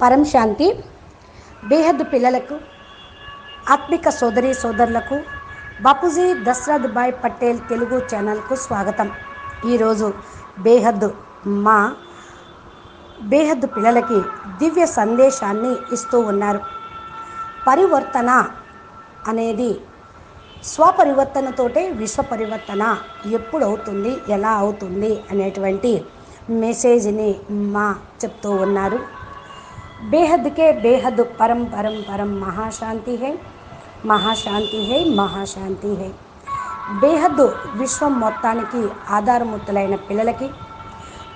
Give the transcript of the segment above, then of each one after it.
పరం శాంతి బేహద్ పిల్లలకు ఆత్మిక సోదరి సోదరులకు బాపూజీ దశరథ్ భాయ్ పటేల్ తెలుగు ఛానల్కు స్వాగతం. ఈరోజు బేహద్ మా బేహద్ పిల్లలకి దివ్య సందేశాన్ని ఇస్తూ ఉన్నారు. పరివర్తన అనేది స్వపరివర్తనతోటే విశ్వ పరివర్తన ఎప్పుడు అవుతుంది ఎలా అవుతుంది అనేటువంటి మెసేజ్ని మా చెప్తూ ఉన్నారు. బేహద్కే బేహద్ परम परम परम మహాశాంతి है మహాశాంతి హై మహాశాంతి హై. బేహద్ విశ్వం మొత్తానికి ఆధారమూర్తులైన పిల్లలకి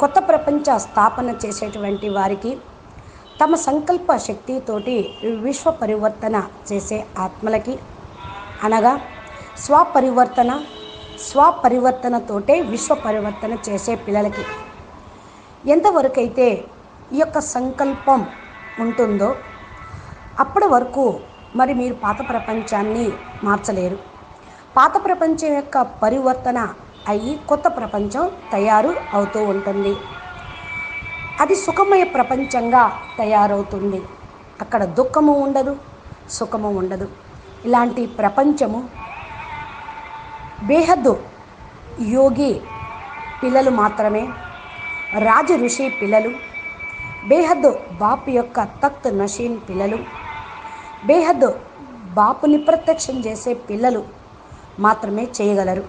కొత్త ప్రపంచ స్థాపన చేసేటువంటి వారికి తమ సంకల్ప శక్తితోటి విశ్వ పరివర్తన చేసే ఆత్మలకి అనగా స్వపరివర్తన స్వపరివర్తనతోటే విశ్వ పరివర్తన చేసే పిల్లలకి. ఎంతవరకైతే ఈ యొక్క సంకల్పం ఉంటుందో అప్పటి వరకు మరి మీరు పాత ప్రపంచాన్ని మార్చలేరు. పాత ప్రపంచం యొక్క పరివర్తన అయ్యి కొత్త ప్రపంచం తయారు అవుతూ ఉంటుంది. అది సుఖమయ ప్రపంచంగా తయారవుతుంది. అక్కడ దుఃఖము ఉండదు సుఖము ఉండదు. ఇలాంటి ప్రపంచము బేహద్దు యోగి పిల్లలు మాత్రమే రాజ ఋషి పిల్లలు బేహద్ బాపు యొక్క తక్త్ నషీన్ పిల్లలు. బేహద్ బాపుని ప్రత్యక్షం చేసే పిల్లలు మాత్రమే చేయగలరు.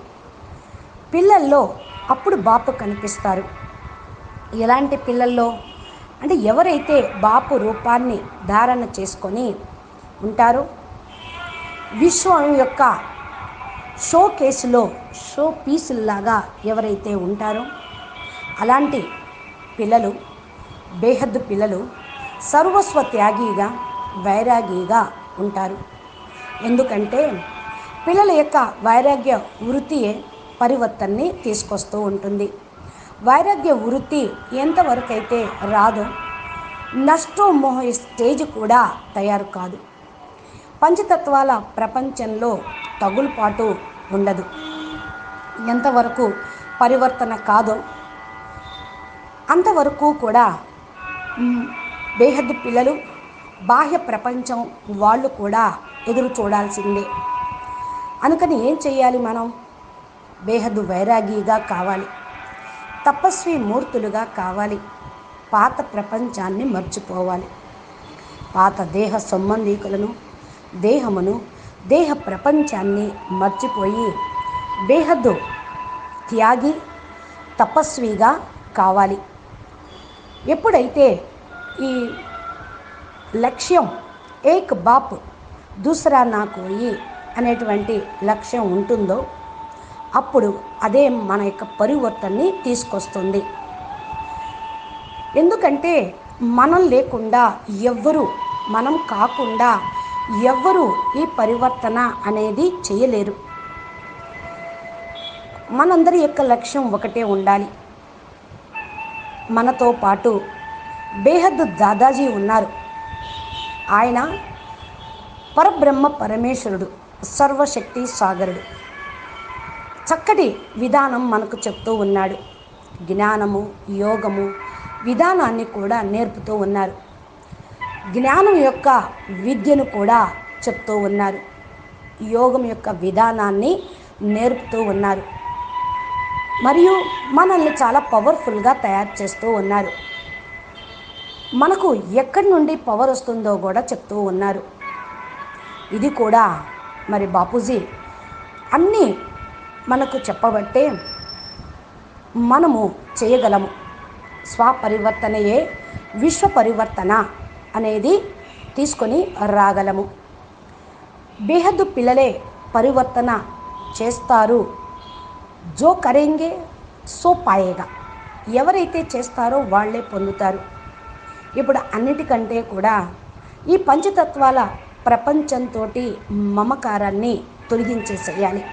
పిల్లల్లో అప్పుడు బాపు కనిపిస్తారు. ఎలాంటి పిల్లల్లో? అంటే ఎవరైతే బాపు రూపాన్ని ధారణ చేసుకొని ఉంటారో విశ్వం యొక్క షో కేసులో షో పీసుల్లాగా ఎవరైతే ఉంటారో అలాంటి పిల్లలు బేహద్దు పిల్లలు సర్వస్వ త్యాగిగా వైరాగిగా ఉంటారు. ఎందుకంటే పిల్లల యొక్క వైరాగ్య వృత్తియే పరివర్తనని తీసుకొస్తూ ఉంటుంది. వైరాగ్య వృత్తి ఎంతవరకు అయితే రాదో నష్టోమోహ స్టేజ్ కూడా తయారు కాదు. పంచతత్వాల ప్రపంచంలో తగులుపాటు ఉండదు. ఎంతవరకు పరివర్తన కాదో అంతవరకు కూడా బేహద్దు పిల్లలు బాహ్య ప్రపంచం వాళ్ళు కూడా ఎదురు చూడాల్సిందే. అందుకని ఏం చేయాలి మనం? బేహద్దు వైరాగిగా కావాలి. తపస్వి మూర్తులుగా కావాలి. పాత ప్రపంచాన్ని మర్చిపోవాలి. పాత దేహ సంబంధీకులను దేహమును దేహ ప్రపంచాన్ని మర్చిపోయి బేహద్దు త్యాగి తపస్విగా కావాలి. ఎప్పుడైతే ఈ లక్ష్యం ఏక్ బాప్ దూసరా నా కోయి అనేటువంటి లక్ష్యం ఉంటుందో అప్పుడు అదే మన యొక్క పరివర్తనని తీసుకొస్తుంది. ఎందుకంటే మనం లేకుండా ఎవ్వరు మనం కాకుండా ఎవ్వరు ఈ పరివర్తన అనేది చేయలేరు. మనందరి యొక్క లక్ష్యం ఒకటే ఉండాలి. మనతో పాటు బేహద్ దాదాజీ ఉన్నారు. ఆయన పరబ్రహ్మ పరమేశ్వరుడు సర్వశక్తి సాగరుడు. చక్కటి విధానం మనకు చెప్తూ ఉన్నాడు. జ్ఞానము యోగము విధానాన్ని కూడా నేర్పుతూ ఉన్నారు. జ్ఞానం యొక్క విద్యను కూడా చెప్తూ ఉన్నారు. యోగం యొక్క విధానాన్ని నేర్పుతూ ఉన్నారు. మరియు మనల్ని చాలా పవర్ఫుల్గా తయారు చేస్తూ ఉన్నారు. మనకు ఎక్కడి నుండి పవర్ వస్తుందో కూడా చెప్తూ ఉన్నారు. ఇది కూడా మరి బాపూజీ అన్నీ మనకు చెప్పబట్టే మనము చేయగలము. స్వపరివర్తనయే విశ్వ పరివర్తన అనేది తీసుకొని రాగలము. బేహద్దు పిల్లలే పరివర్తన చేస్తారు జో కరేంగే సో పాయేగా. ఎవరైతే చేస్తారో వాళ్ళే పొందుతారు. ఇప్పుడు అన్నిటికంటే కూడా ఈ పంచతత్వాల ప్రపంచంతో మమకారాన్ని తొలగించేసేయాలి.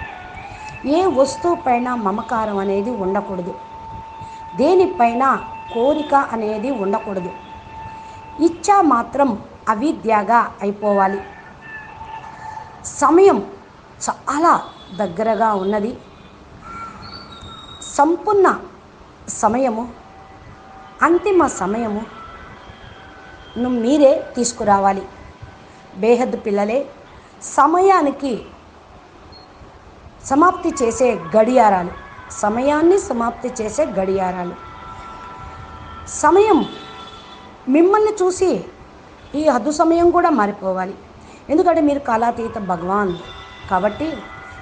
ఏ వస్తువు పైన మమకారం అనేది ఉండకూడదు. దేనిపైన కోరిక అనేది ఉండకూడదు. ఇచ్చా మాత్రం అవిద్యగా అయిపోవాలి. సమయం చాలా దగ్గరగా ఉన్నది. సంపూర్ణ సమయము అంతిమ సమయము ను మీరే తీసుకురావాలి. బేహద్దు పిల్లలే సమయానికి సమాప్తి చేసే గడియారాలు సమయాన్ని సమాప్తి చేసే గడియారాలు. సమయం మిమ్మల్ని చూసి ఈ హద్దు సమయం కూడా మారిపోవాలి. ఎందుకంటే మీరు కాలాతీత భగవాన్ కాబట్టి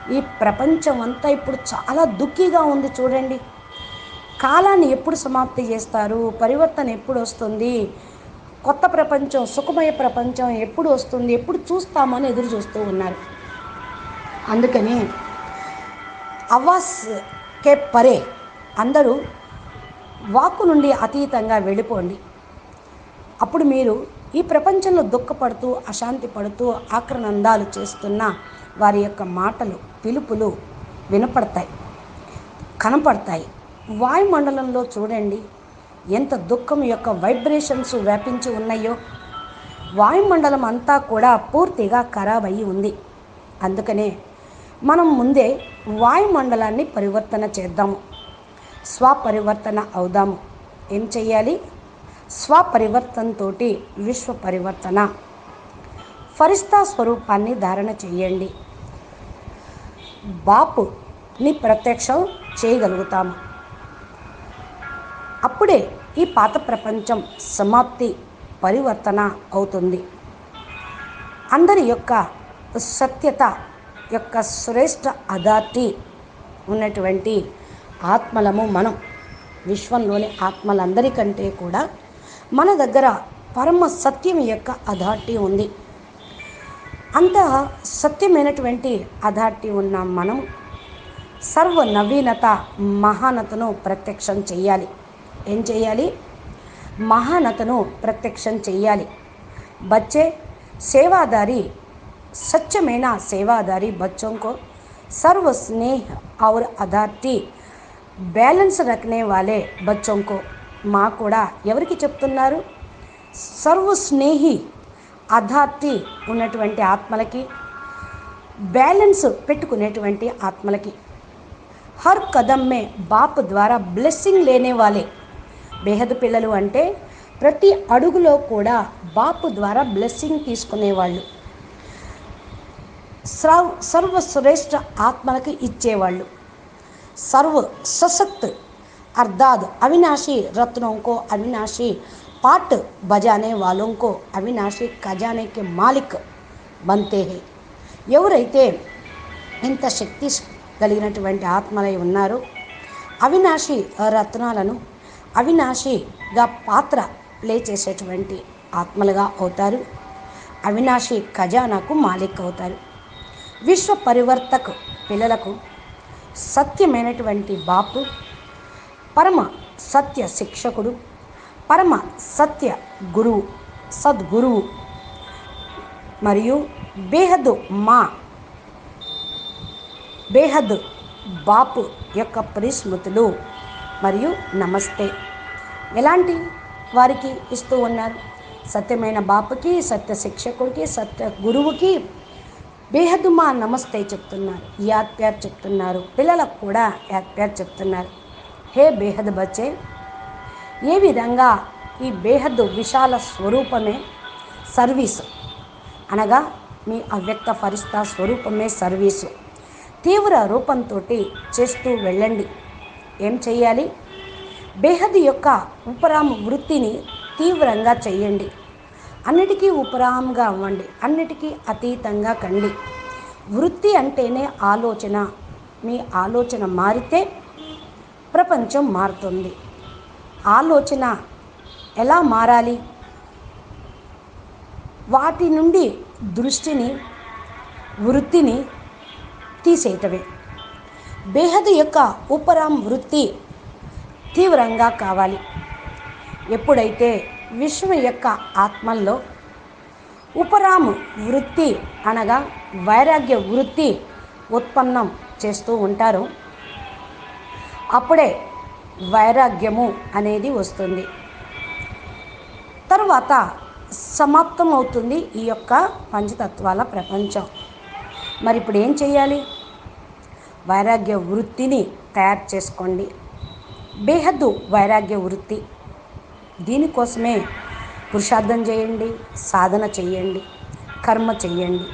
ఈ ప్రపంచం అంతా ఇప్పుడు చాలా దుఃఖీగా ఉంది చూడండి. కాలాన్ని ఎప్పుడు సమాప్తి చేస్తారు? పరివర్తన ఎప్పుడు వస్తుంది? కొత్త ప్రపంచం సుఖమయ ప్రపంచం ఎప్పుడు వస్తుంది? ఎప్పుడు చూస్తామని ఎదురు చూస్తూ ఉన్నారు. అందుకని అవాస్ కే పరే. అందరూ వాక్కు నుండి అతీతంగా వెళ్ళిపోండి. అప్పుడు మీరు ఈ ప్రపంచంలో దుఃఖపడుతూ అశాంతి పడుతూ ఆక్రనందాలు చేస్తున్న వారి యొక్క మాటలు పిలుపులు వినపడతాయి కనపడతాయి. వాయుమండలంలో చూడండి ఎంత దుఃఖం యొక్క వైబ్రేషన్స్ వ్యాపించి ఉన్నాయో. వాయుమండలం అంతా కూడా పూర్తిగా ఖరాబ్ అయ్యి ఉంది. అందుకనే మనం ముందే వాయుమండలాన్ని పరివర్తన చేద్దాము. స్వపరివర్తన అవుదాము. ఏం చెయ్యాలి? స్వపరివర్తనతో విశ్వ పరివర్తన ఫరిస్తా స్వరూపాన్ని ధారణ చేయండి. బాపుని ప్రత్యక్షం చేయగలుగుతాము అప్పుడే ఈ పాత ప్రపంచం సమాప్తి పరివర్తన అవుతుంది. అందరి యొక్క సత్యత యొక్క శ్రేష్ఠ అథారిటీ ఉన్నటువంటి ఆత్మలము మనం విశ్వంలోని ఆత్మలందరికంటే కూడా మన దగ్గర పరమ సత్యం యొక్క అథారిటీ ఉంది. అంత సత్యమైనటువంటి అథారిటీ ఉన్న మనం సర్వ నవీనత మహానతను ప్రత్యక్షం చేయాలి ఏం చేయాలి మహానతను ప్రత్యక్షం చేయాలి బచ్చే సేవాదారి సత్యమైన సేవాదారి బచ్చంకో సర్వ స్నేహ ఔర్ और బ్యాలెన్స్ రకనే వాలే బచ్చంకో. మా కూడా ఎవరికి చెప్తున్నారు? సర్వ స్నేహి అథారిటీ ఉన్నటువంటి ఆత్మలకి బ్యాలెన్స్ పెట్టుకునేటువంటి ఆత్మలకి. హర్ కదమ్మే బాప్ ద్వారా బ్లెస్సింగ్ లేనే వాళ్ళే. బేహద పిల్లలు అంటే ప్రతి అడుగులో కూడా బాపు ద్వారా బ్లెస్సింగ్ తీసుకునేవాళ్ళు సర్వ సర్వశ్రేష్ఠ ఆత్మలకు ఇచ్చేవాళ్ళు. సర్వ సశక్త్ అర్ధాద్ అవినాశి రత్నంకో అవినాశి अविनाशी पाट बजाने वालों को अविनाशी खजाने के मालिक बनते हैं ఎవరైతే ఇంత శక్తి కలిగినటువంటి ఆత్మలై ఉన్నారో అవినాశి రత్నాలను అవినాశిగా పాత్ర ప్లే చేసేటువంటి ఆత్మలుగా అవుతారు అవినాశి ఖజానాకు మాలిక్ అవుతారు విశ్వ పరివర్తకు పిల్లలకు సత్యమైనటువంటి బాపు పరమ సత్య శిక్షకుడు పరమ సత్య గురువు సద్గురువు మరియు బేహద్ మా బేహద్ బాపు యొక్క పరిస్మృతులు మరియు నమస్తే. ఎలాంటి వారికి ఇస్తూ ఉన్నారు? సత్యమైన బాపుకి సత్య శిక్షకుడికి సత్య గురువుకి బేహద్దు మా నమస్తే చెప్తున్నారు. యాత్ప్యార్ చెప్తున్నారు. పిల్లలకు కూడా యాత్ప్యార్ చెప్తున్నారు. హే బేహద్ బచ్చే ఏ విధంగా ఈ బేహద్దు విశాల స్వరూపమే సర్వీసు? అనగా మీ అవ్యక్త ఫరిస్తా స్వరూపమే సర్వీసు. తీవ్ర రూపంతో చేస్తూ వెళ్ళండి. ఏం చేయాలి బేహద్ యొక్క ఉపరామ వృత్తిని తీవ్రంగా చేయండి అన్నిటికీ ఉపరామంగా అవ్వండి. అన్నిటికీ అతీతంగా కండి. వృత్తి అంటేనే ఆలోచన. మీ ఆలోచన మారితే ప్రపంచం మారుతుంది. ఆలోచన ఎలా మారాలి? వాటి నుండి దృష్టిని వృత్తిని తీసేయటమే. బేహద్ యొక్క ఉపరాం వృత్తి తీవ్రంగా కావాలి. ఎప్పుడైతే విశ్వం యొక్క ఆత్మల్లో ఉపరాము వృత్తి అనగా వైరాగ్య వృత్తి ఉత్పన్నం చేస్తూ ఉంటారు అప్పుడే వైరాగ్యము అనేది వస్తుంది. తరువాత సమాప్తం అవుతుంది ఈ యొక్క పంచతత్వాల ప్రపంచం. మరి ఇప్పుడు ఏం చేయాలి? వైరాగ్య వృత్తిని తయారు చేసుకోండి. బేహద్దు వైరాగ్య వృత్తి. దీనికోసమే పురుషార్థం చేయండి సాధన చేయండి కర్మ చేయండి.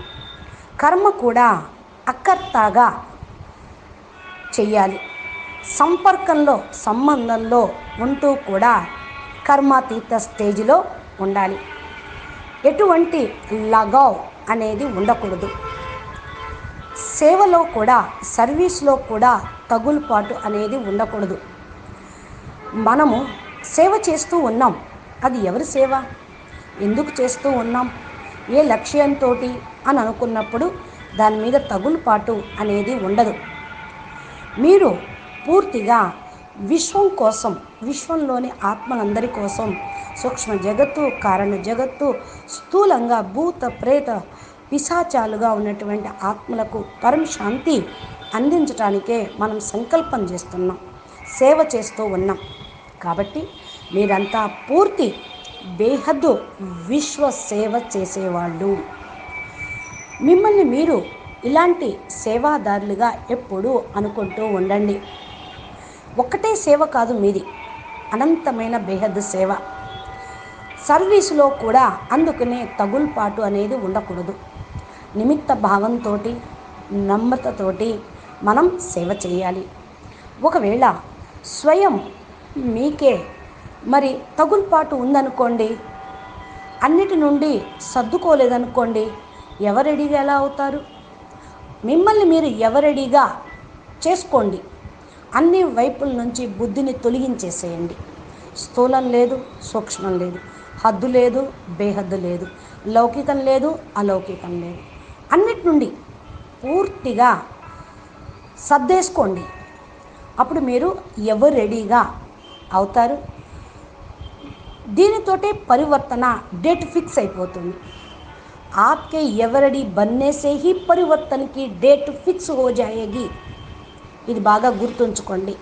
కర్మ కూడా అక్కర్తాగా చెయ్యాలి సంపర్కంలో సంబంధంలో ఉంటూ కూడా కర్మాతీత స్టేజ్లో ఉండాలి. ఎటువంటి లగావ్ అనేది ఉండకూడదు. సేవలో కూడా సర్వీస్లో కూడా తగులుపాటు అనేది ఉండకూడదు. మనము సేవ చేస్తూ ఉన్నాం. అది ఎవరి సేవ? ఎందుకు చేస్తూ ఉన్నాం? ఏ లక్ష్యంతో అని అనుకున్నప్పుడు దాని మీద తగులుపాటు అనేది ఉండదు. మీరు పూర్తిగా విశ్వం కోసం విశ్వంలోని ఆత్మలందరి కోసం సూక్ష్మ జగత్తు కారణ జగత్తు స్థూలంగా భూత ప్రేత పిశాచాలుగా ఉన్నటువంటి ఆత్మలకు పరమ శాంతి అందించడానికే మనం సంకల్పం చేస్తున్నాం సేవ చేస్తూ ఉన్నాం. కాబట్టి మీరంతా పూర్తి బేహద్దు విశ్వ సేవ చేసేవాళ్ళు. మిమ్మల్ని మీరు ఇలాంటి సేవాదారులుగా ఎప్పుడూ అనుకుంటూ ఉండండి. ఒక్కటే సేవ కాదు మీది. అనంతమైన బేహద్దు సేవ. సర్వీసులో కూడా అందుకనే తగుల్పాటు అనేది ఉండకూడదు. నిమిత్త భావంతో నమ్రతతోటి మనం సేవ చేయాలి. ఒకవేళ స్వయం మీకే మరి తగుల్పాటు ఉందనుకోండి అన్నిటి నుండి సర్దుకోలేదనుకోండి ఎవరెడీగా ఎలా అవుతారు? మిమ్మల్ని మీరు ఎవరెడీగా చేసుకోండి. అన్ని వైపుల నుంచి బుద్ధిని తొలగించేసేయండి స్థూలం లేదు సూక్ష్మం లేదు హద్దు లేదు బేహద్దు లేదు లౌకికం లేదు అలౌకికం లేదు అన్నిటి నుండి పూర్తిగా సర్దేసుకోండి అప్పుడు మీరు ఎవరు రెడీగా అవుతారు దీనితోటే పరివర్తన డేట్ ఫిక్స్ అయిపోతుంది आपके ఎవరడి बनने से ही परिवर्तन की डेट ఫిక్స్ हो जाएगी ఇది బాగా గుర్తుంచుకోండి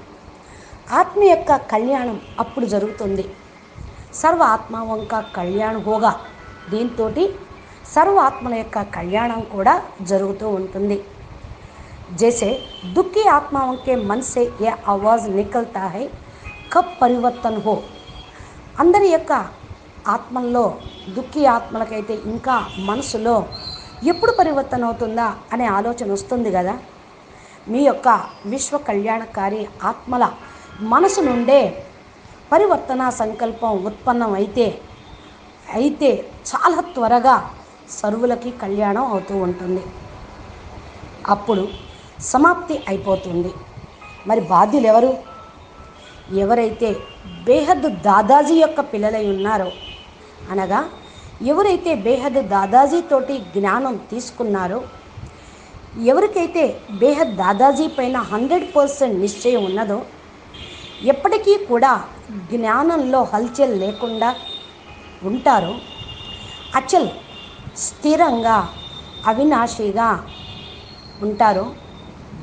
ఆత్మ యొక్క కళ్యాణం అప్పుడు జరుగుతుంది సర్వ ఆత్మావంక కళ్యాణం హోగా దీంతో సర్వ ఆత్మల యొక్క కళ్యాణం కూడా జరుగుతూ ఉంటుంది जैसे दुखी आत्माओं के मन से यह आवाज़ निकलता है कब परिवर्तन हो అందరి యొక్క ఆత్మల్లో దుఃఖి ఆత్మలకైతే ఇంకా మనసులో ఎప్పుడు పరివర్తన అవుతుందా అనే ఆలోచన వస్తుంది కదా మీ యొక్క విశ్వ కళ్యాణకారి ఆత్మల మనసు నుండే పరివర్తన సంకల్పం ఉత్పన్నం అయితే అయితే చాలా త్వరగా సర్వులకి కళ్యాణం అవుతూ ఉంటుంది. అప్పుడు సమాప్తి అయిపోతుంది. మరి బాధ్యులు ఎవరు ఎవరైతే బేహద్దు దాదాజీ యొక్క పిల్లలై ఉన్నారో అనగా ఎవరైతే బేహద్ దాదాజీ తోటి జ్ఞానం తీసుకున్నారో ఎవరికైతే బేహద్ దాదాజీ పైన హండ్రెడ్ పర్సెంట్ నిశ్చయం ఉన్నదో ఎప్పటికీ కూడా జ్ఞానంలో హల్చల్ లేకుండా ఉంటారో అచల్ స్థిరంగా అవినాశిగా ఉంటారో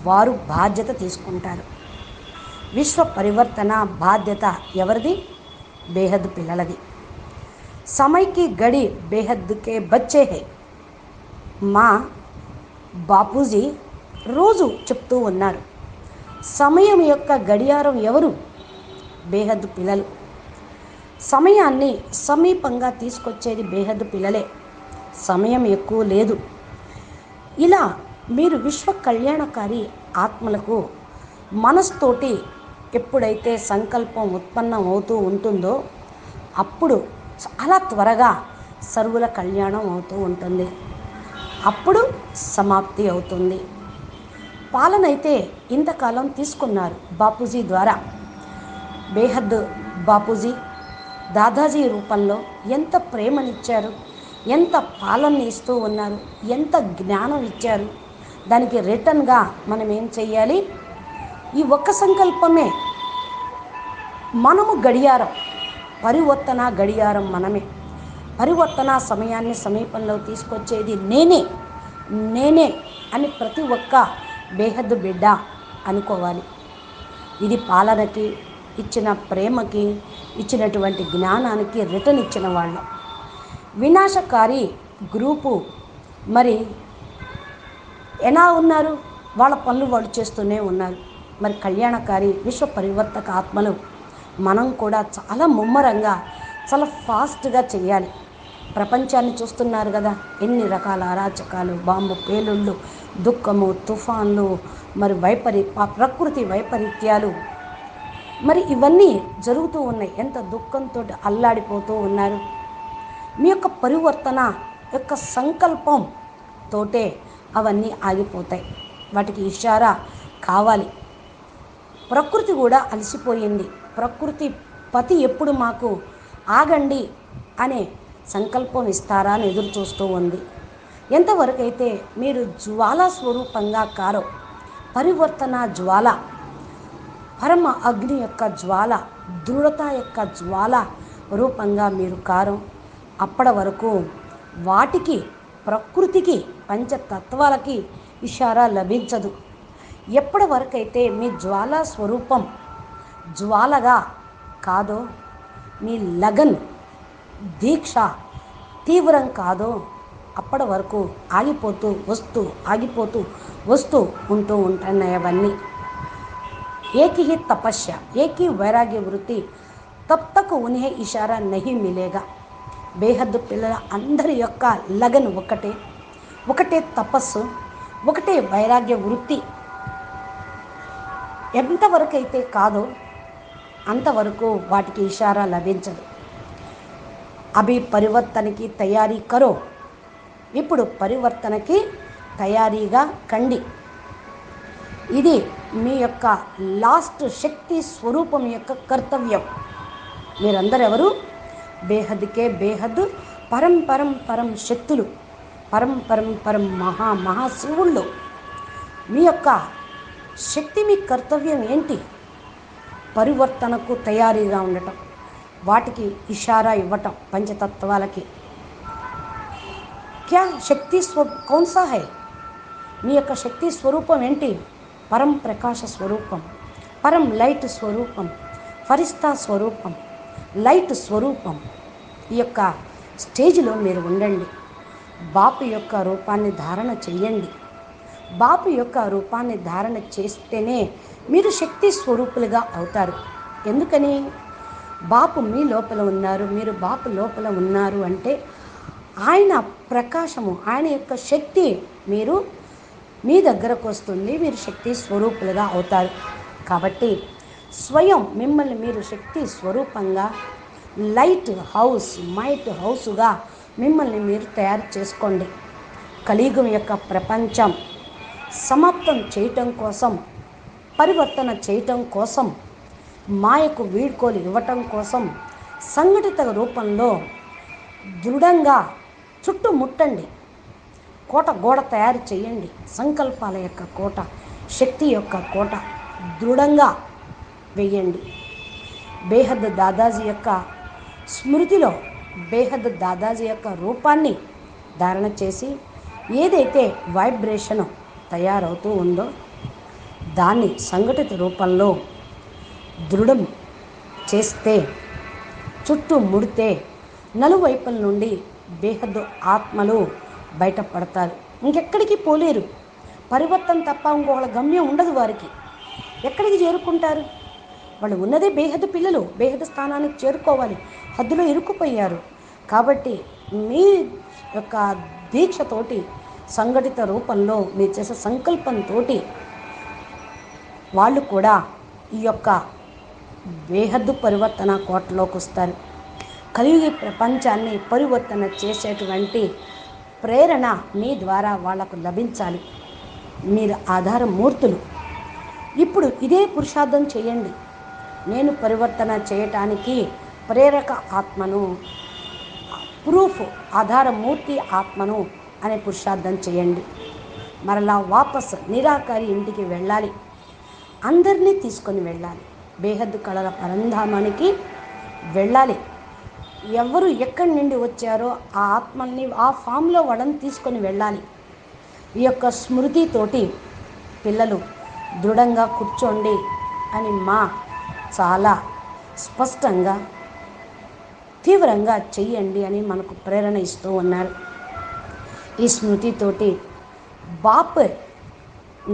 వారు బాధ్యత తీసుకుంటారు. విశ్వ పరివర్తన బాధ్యత ఎవరిది? బేహద్ పిల్లలది. సమయకి గడి బేహద్కే బచ్చే హై మా బాపూజీ రోజు చెప్తూ ఉన్నారు. సమయం యొక్క గడియారం ఎవరు? బేహద్దు పిల్లలు. సమయాన్ని సమీపంగా తీసుకొచ్చేది బేహద్దు పిల్లలే. సమయం ఎక్కువ లేదు. ఇలా మీరు విశ్వ కళ్యాణకారి ఆత్మలకు మనస్తోటి ఎప్పుడైతే సంకల్పం ఉత్పన్నం అవుతూ ఉంటుందో అప్పుడు చాలా త్వరగా సర్వుల కళ్యాణం అవుతూ ఉంటుంది. అప్పుడు సమాప్తి అవుతుంది. పాలనైతే ఇంతకాలం తీసుకున్నారు బాపూజీ ద్వారా. బేహద్ బాపూజీ దాదాజీ రూపంలో ఎంత ప్రేమనిచ్చారు ఎంత పాలన ఇస్తూ ఉన్నారు ఎంత జ్ఞానం ఇచ్చారు దానికి రిటర్న్గా మనం ఏం చెయ్యాలి? ఈ ఒక్క సంకల్పమే మనము గడియారం పరివర్తన గడియారం మనమే. పరివర్తన సమయాన్ని సమీపంలో తీసుకొచ్చేది నేనే. నేనే అని ప్రతి ఒక్క బేహద్దు బిడ్డ అనుకోవాలి. ఇది పాలనకి ఇచ్చిన ప్రేమకి ఇచ్చినటువంటి జ్ఞానానికి రిటర్న్ ఇచ్చిన వాళ్ళు. వినాశకారి గ్రూపు మరి ఎలా ఉన్నారు? వాళ్ళ పనులు వాళ్ళు చేస్తూనే ఉన్నారు. మరి కళ్యాణకారి విశ్వ పరివర్తక ఆత్మలు మనం కూడా చాలా ముమ్మరంగా చాలా ఫాస్ట్గా చేయాలి. ప్రపంచాన్ని చూస్తున్నారు కదా. ఎన్ని రకాల అరాచకాలు బాంబు పేలుళ్ళు దుఃఖము తుఫాన్లు మరి వైపరీ ప్రకృతి వైపరీత్యాలు. మరి ఇవన్నీ జరుగుతూ ఉన్నాయి. ఎంత దుఃఖంతో అల్లాడిపోతూ ఉన్నారు. మీ యొక్క పరివర్తన యొక్క సంకల్పం తోటే అవన్నీ ఆగిపోతాయి. వాటికి ఇషారా కావాలి. ప్రకృతి కూడా అలసిపోయింది. ప్రకృతి పతి ఎప్పుడు మాకు ఆగండి అనే సంకల్పం ఇస్తారా అని ఎదురు చూస్తూ ఉంది. ఎంతవరకైతే మీరు జ్వాల స్వరూపంగా కారో పరివర్తన జ్వాల పరమ అగ్ని యొక్క జ్వాల దృఢత యొక్క జ్వాల రూపంగా మీరు కారం అప్పటి వరకు వాటికి ప్రకృతికి పంచతత్వాలకి ఇషారా లభించదు. ఎప్పటి వరకైతే మీ జ్వాల స్వరూపం జ్వాలగా కాదో మీ లగన్ దీక్ష తీవ్రం కాదో అప్పటి వరకు ఆగిపోతూ వస్తూ ఆగిపోతూ వస్తూ ఉంటూ ఉంటున్నాయి అవన్నీ. ఏకి తపస్య ఏకి వైరాగ్య వృత్తి తప్పకు ఉనే ఇషారా నహి మిలేగా. బేహద్దు పిల్లల అందరి యొక్క లగన్ ఒకటే ఒకటే తపస్సు ఒకటే వైరాగ్య వృత్తి. ఎంతవరకు అయితే కాదో అంతవరకు వాటికి ఇషారా లభించదు. అభి పరివర్తనకి తయారీ కరో. ఇప్పుడు పరివర్తనకి తయారీగా కండి. ఇది మీ యొక్క లాస్ట్ శక్తి స్వరూపం యొక్క కర్తవ్యం. మీరందరూ ఎవరు బేహద్కే బేహద్ పరం పరం పరం శక్తులు పరం పరం పరం మహా మహాశివుళ్ళు. మీ యొక్క శక్తి మీ కర్తవ్యం ఏంటి? పరివర్తనకు తయారీగా ఉండటం. వాటికి ఇషారా ఇవ్వటం పంచతత్వాలకి. క్యా శక్తి స్వ కౌన్సా హై? మీ యొక్క శక్తి స్వరూపం ఏంటి? పరం ప్రకాశ స్వరూపం పరం లైట్ స్వరూపం ఫరిస్తా స్వరూపం లైట్ స్వరూపం. ఈ యొక్క స్టేజ్లో మీరు ఉండండి. బాపు యొక్క రూపాన్ని ధారణ చేయండి బాపు యొక్క రూపాన్ని ధారణ చేస్తేనే మీరు శక్తి స్వరూపులుగా అవుతారు. ఎందుకని? బాపు మీ లోపల ఉన్నారు మీరు బాపు లోపల ఉన్నారు అంటే ఆయన ప్రకాశము ఆయన యొక్క శక్తి మీరు మీ దగ్గరకు వస్తుంది మీరు శక్తి స్వరూపులుగా అవుతారు. కాబట్టి స్వయం మిమ్మల్ని మీరు శక్తి స్వరూపంగా లైట్ హౌస్ మైట్ హౌస్గా మిమ్మల్ని మీరు తయారు చేసుకోండి. కలియుగం యొక్క ప్రపంచం సమాప్తం చేయటం కోసం పరివర్తన చేయటం కోసం మాయకు వీడ్కోలు ఇవ్వటం కోసం సంఘటిత రూపంలో దృఢంగా చుట్టుముట్టండి. కోట గోడ తయారు చేయండి. సంకల్పాల యొక్క కోట శక్తి యొక్క కోట దృఢంగా వేయండి. బేహద్ దాదాజీ యొక్క స్మృతిలో బేహద్ దాదాజీ యొక్క రూపాన్ని ధారణ చేసి ఏదైతే వైబ్రేషన్ తయారవుతూ ఉందో దాన్ని సంఘటిత రూపంలో దృఢం చేస్తే చుట్టూ ముడితే నలువైపుల నుండి బేహద్దు ఆత్మలు బయటపడతారు. ఇంకెక్కడికి పోలేరు. పరివర్తన తప్ప ఇంకొకళ్ళ గమ్యం ఉండదు వారికి. ఎక్కడికి చేరుకుంటారు? వాళ్ళు ఉన్నదే బేహద్ పిల్లలు బేహద స్థానానికి చేరుకోవాలి. హద్దులో ఇరుక్కుపోయారు. కాబట్టి మీ యొక్క దీక్షతోటి సంఘటిత రూపంలో మీరు చేసే సంకల్పంతో వాళ్ళు కూడా ఈ యొక్క బేహద్దు పరివర్తన కోటలోకి వస్తారు కలియుగ ప్రపంచాన్ని పరివర్తన చేసేటువంటి ప్రేరణ మీ ద్వారా వాళ్ళకు లభించాలి. మీరు ఆధార మూర్తులు ఇప్పుడు ఇదే పురుషార్థం చేయండి. నేను పరివర్తన చేయటానికి ప్రేరక ఆత్మను ప్రూఫ్ ఆధారమూర్తి ఆత్మను అనే పురుషార్థం చేయండి. మరలా వాపస్ నిరాకారి ఇంటికి వెళ్ళాలి. అందరినీ తీసుకొని వెళ్ళాలి. బేహద్దు కళల పరంధామానికి వెళ్ళాలి. ఎవరు ఎక్కడి నుండి వచ్చారో ఆ ఆత్మల్ని ఆ ఫామ్లో వాళ్ళని తీసుకొని వెళ్ళాలి. ఈ యొక్క స్మృతితోటి పిల్లలు దృఢంగా కూర్చోండి అని మా చాలా స్పష్టంగా తీవ్రంగా చెయ్యండి అని మనకు ప్రేరణ ఇస్తూ ఉన్నారు. ఈ స్మృతితోటి బాప్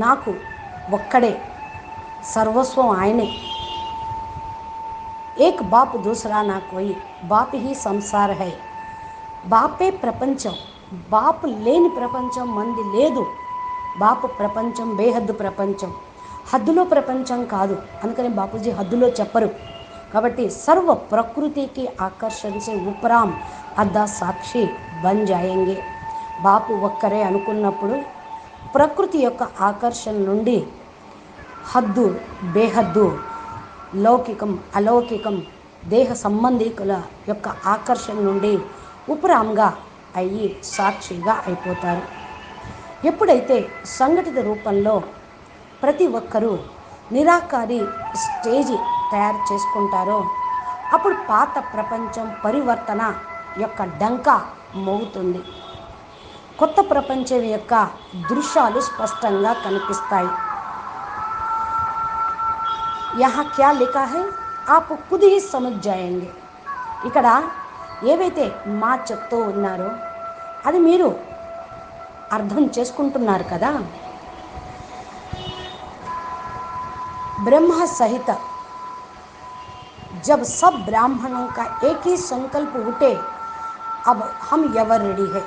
నాకు ఒక్కడే సర్వస్వం ఆయనే. ఏక్ बाप దూసరా ना कोई బాప్ హీ సంసార్ హై బాపే ప్రపంచం బాపు లేని ప్రపంచం మంది లేదు బాపు ప్రపంచం బేహద్దు ప్రపంచం హద్దులో ప్రపంచం కాదు అందుకని బాపూజీ హద్దులో చెప్పరు కాబట్టి సర్వ ప్రకృతికి ఆకర్షించే ఉపరాం అద్దా సాక్షి బన్ జాయంగే బాపు ఒక్కరే అనుకున్నప్పుడు ప్రకృతి యొక్క ఆకర్షణ నుండి హద్దు బేహద్దు లౌకికం అలౌకికం దేహ సంబంధికుల యొక్క ఆకర్షణ నుండి ఉపరాంగా అయ్యి సాక్షిగా అయిపోతారు. ఎప్పుడైతే సంఘటిత రూపంలో ప్రతి ఒక్కరూ నిరాకారి స్టేజి తయారు చేసుకుంటారో అప్పుడు పాత ప్రపంచం పరివర్తన యొక్క డంక మోగుతుంది. కొత్త ప్రపంచం యొక్క దృశ్యాలు స్పష్టంగా కనిపిస్తాయి. యహా క్యా లిఖా హై ఆప్ ఖుద్ హీ సమజ్ జాయంగే ఇక్కడ ఏవైతే మా చెప్తూ ఉన్నారో అది మీరు అర్థం చేసుకుంటున్నారు కదా ब्रह्म सहित जब सब ब्राह्मणों का एक ही संकल्प उठे अब हम एवर रेडी है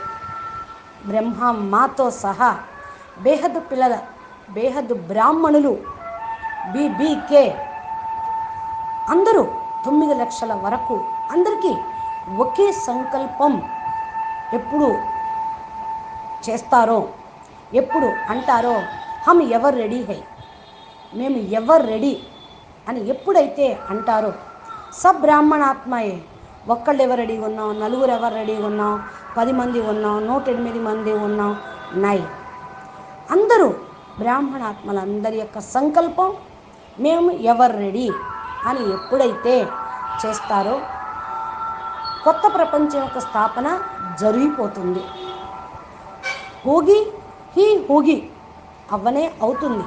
బ్రహ్మ మాతో సహా బేహద్ పిల్లల బేహద్ బ్రాహ్మణులు బీబీకే. అందరూ తొమ్మిది లక్షల వరకు అందరికీ ఒకే సంకల్పం ఎప్పుడు చేస్తారో ఎప్పుడు అంటారో హమ్ ఎవర్ రెడీ హై? మేము ఎవరు రెడీ అని ఎప్పుడైతే అంటారో సబ్ బ్రాహ్మణాత్మయే ఒక్కళ్ళు ఎవరు రెడీ ఉన్నాం నలుగురు ఎవరు రెడీ ఉన్నాం పది మంది ఉన్నాం నూట ఎనిమిది మంది ఉన్నాం నై. అందరూ బ్రాహ్మణాత్మలందరి యొక్క సంకల్పం మేము ఎవరు రెడీ అని ఎప్పుడైతే చేస్తారో కొత్త ప్రపంచం యొక్క స్థాపన జరిగిపోతుంది. హోగి హీ హోగి అవ్వనే అవుతుంది.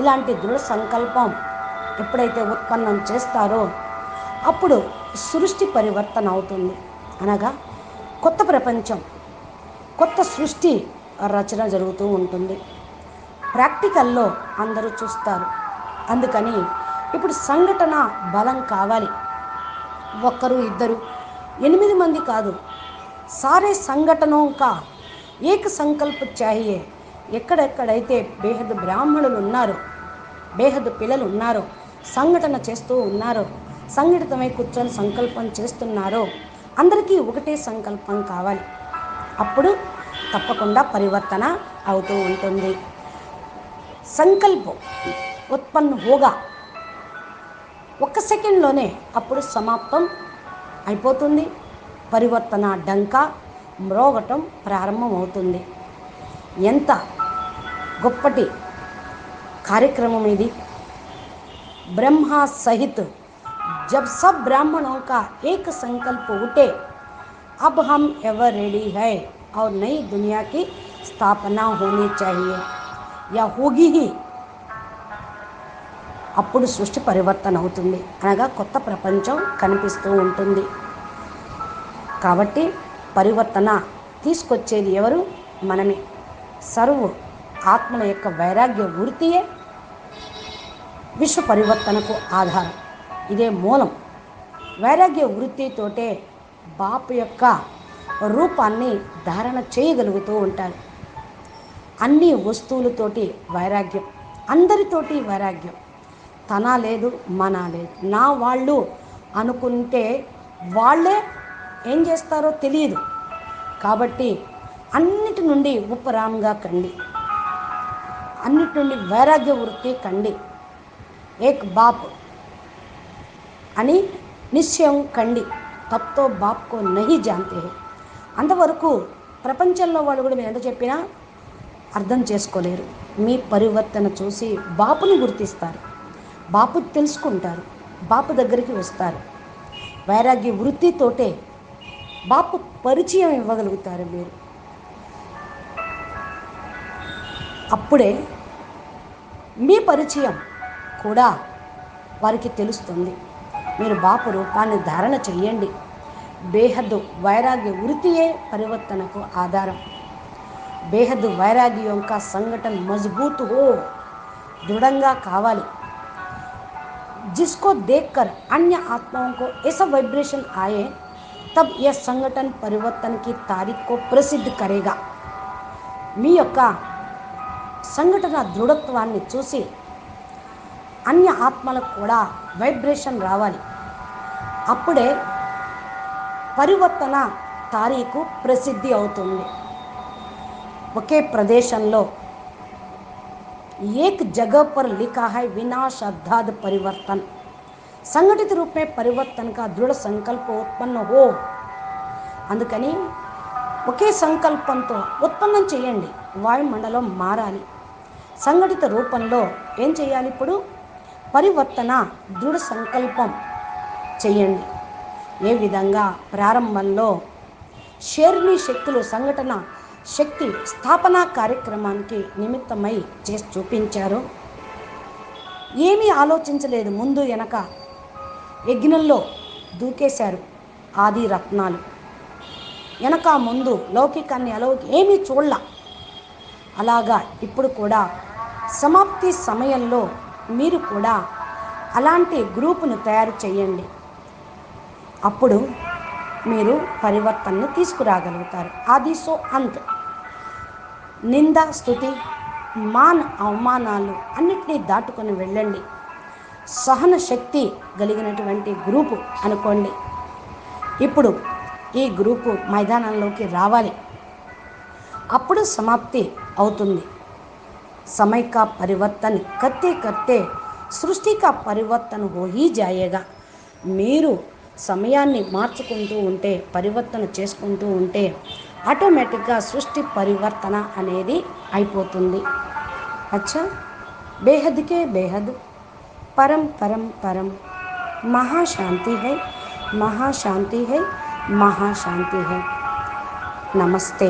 ఇలాంటి దృఢ సంకల్పం ఎప్పుడైతే ఉత్పన్నం చేస్తారో అప్పుడు సృష్టి పరివర్తన అవుతుంది. అనగా కొత్త ప్రపంచం కొత్త సృష్టి రచన జరుగుతూ ఉంటుంది. ప్రాక్టికల్లో అందరూ చూస్తారు. అందుకని ఇప్పుడు సంఘటన బలం కావాలి. ఒక్కరు ఇద్దరు ఎనిమిది మంది కాదు. సారే సంఘటనోं का ఏక సంకల్ప చాహియే ఎక్కడెక్కడైతే బేహద్ బ్రాహ్మణులు ఉన్నారో బేహద్ పిల్లలు ఉన్నారో సంఘటన చేస్తూ ఉన్నారో సంఘటితమై కూర్చొని సంకల్పం చేస్తున్నారో అందరికీ ఒకటే సంకల్పం కావాలి. అప్పుడు తప్పకుండా పరివర్తన అవుతూ ఉంటుంది. సంకల్పం. ఉత్పన్న హోగా ఒక్క సెకండ్లోనే అప్పుడు సమాప్తం అయిపోతుంది పరివర్తన డంక మ్రోగటం ప్రారంభమవుతుంది ఎంత గొప్పటి కార్యక్రమం ఇది ब्रह्मा सहित जब सब ब्राह्मणों का एक संकल्प उठे अब हम एवर रेडी है और नई दुनिया की स्थापना होनी चाहिए या होगी ही అప్పుడు సృష్టి పరివర్తన అవుతుంది అనగా కొత్త ప్రపంచం కనిపిస్తూ ఉంటుంది. కాబట్టి పరివర్తన తీసుకొచ్చేది ఎవరు? మనమే. సర్వు ఆత్మల యొక్క వైరాగ్య వృత్తియే విశ్వ పరివర్తనకు ఆధారం. ఇదే మూలం. వైరాగ్య వృత్తితోటే బాపు యొక్క రూపాన్ని ధారణ చేయగలుగుతూ ఉంటారు. అన్ని వస్తువులతోటి వైరాగ్యం అందరితోటి వైరాగ్యం. తన లేదు మన లేదు నా వాళ్ళు అనుకుంటే వాళ్ళే ఏం చేస్తారో తెలియదు. కాబట్టి అన్నిటి నుండి ఉపరాంగా కండి. అన్నిటి నుండి వైరాగ్య వృత్తి కండి. ఏక్ బాప్ అని నిశ్చయం కండి. తప్తో బాప్కో నహి జాంతే. అంతవరకు ప్రపంచంలో వాళ్ళు కూడా మీరు ఎంత చెప్పినా అర్థం చేసుకోలేరు. మీ పరివర్తన చూసి బాపుని గుర్తిస్తారు. బాపు తెలుసుకుంటారు. బాపు దగ్గరికి వస్తారు. వైరాగ్య వృత్తితోటే బాపు పరిచయం ఇవ్వగలుగుతారు మీరు. అప్పుడే మీ పరిచయం కూడా వారికి తెలుస్తుంది. మీరు బాపు రూపాన్ని ధారణ చెయ్యండి. బేహద్దు వైరాగ్య వృత్తియే పరివర్తనకు ఆధారం. బేహద్దు వైరాగ్య యొక్క సంఘటన మజబూత్ హో దృఢంగా కావాలి. जिसको देखकर अन्य आत्माओं को ऐसा वाइब्रेशन आए तब यह संगठन परिवर्तन की तारीख को प्रसिद्ध करेगा మీ యొక్క సంఘటన దృఢత్వాన్ని చూసి అన్య ఆత్మలకు కూడా వైబ్రేషన్ రావాలి అప్పుడే పరివర్తన తారీఖు ప్రసిద్ధి అవుతుంది ఒకే ప్రదేశంలో एक जगह पर लिखा है विनाश अर्थात परिवर्तन సంఘటిత రూప్ మే పరివర్తన్ కా దృఢ సంకల్ప ఉత్పన్న హో అందుకని ఒకే సంకల్పంతో ఉత్పన్నం చేయండి వాయుమండలం మారాలి సంఘటిత రూపంలో ఏం చేయాలి ఇప్పుడు పరివర్తన దృఢ సంకల్పం చేయండి ఏ విధంగా ప్రారంభంలో షేర్ని శక్తులు సంఘటన శక్తి స్థాపన కార్యక్రమానికి నిమిత్తమై చేసి చూపించారు. ఏమీ ఆలోచించలేదు. ముందు వెనక యజ్ఞంలో దూకేశారు ఆది రత్నాలు వెనక ముందు లౌకికాన్ని అలౌకి ఏమీ చూడలా. అలాగా ఇప్పుడు కూడా సమాప్తి సమయంలో మీరు కూడా అలాంటి గ్రూపును తయారు చేయండి. అప్పుడు మీరు పరివర్తనను తీసుకురాగలుగుతారు. ఆది సో అంత్. నింద స్థుతి మాన్ అవమానాలు అన్నిటినీ దాటుకొని వెళ్ళండి సహన శక్తి కలిగినటువంటి గ్రూపు అనుకోండి ఇప్పుడు ఈ గ్రూపు మైదానంలోకి రావాలి అప్పుడు సమాప్తి అవుతుంది समय का परिवर्तन करते करते సృష్టి కా పరివర్తన హో హీ జాయేగా మీరు సమయాన్ని మార్చుకుంటూ ఉంటే పరివర్తన చేసుకుంటూ ఉంటే ఆటోమేటిక్గా సృష్టి పరివర్తన అనేది అయిపోతుంది. అచ్చా? బేహద్కే బేహద్. పరం పరం పరం. మహాశాంతి హై మహాశాంతి హై మహాశాంతి హై. నమస్తే.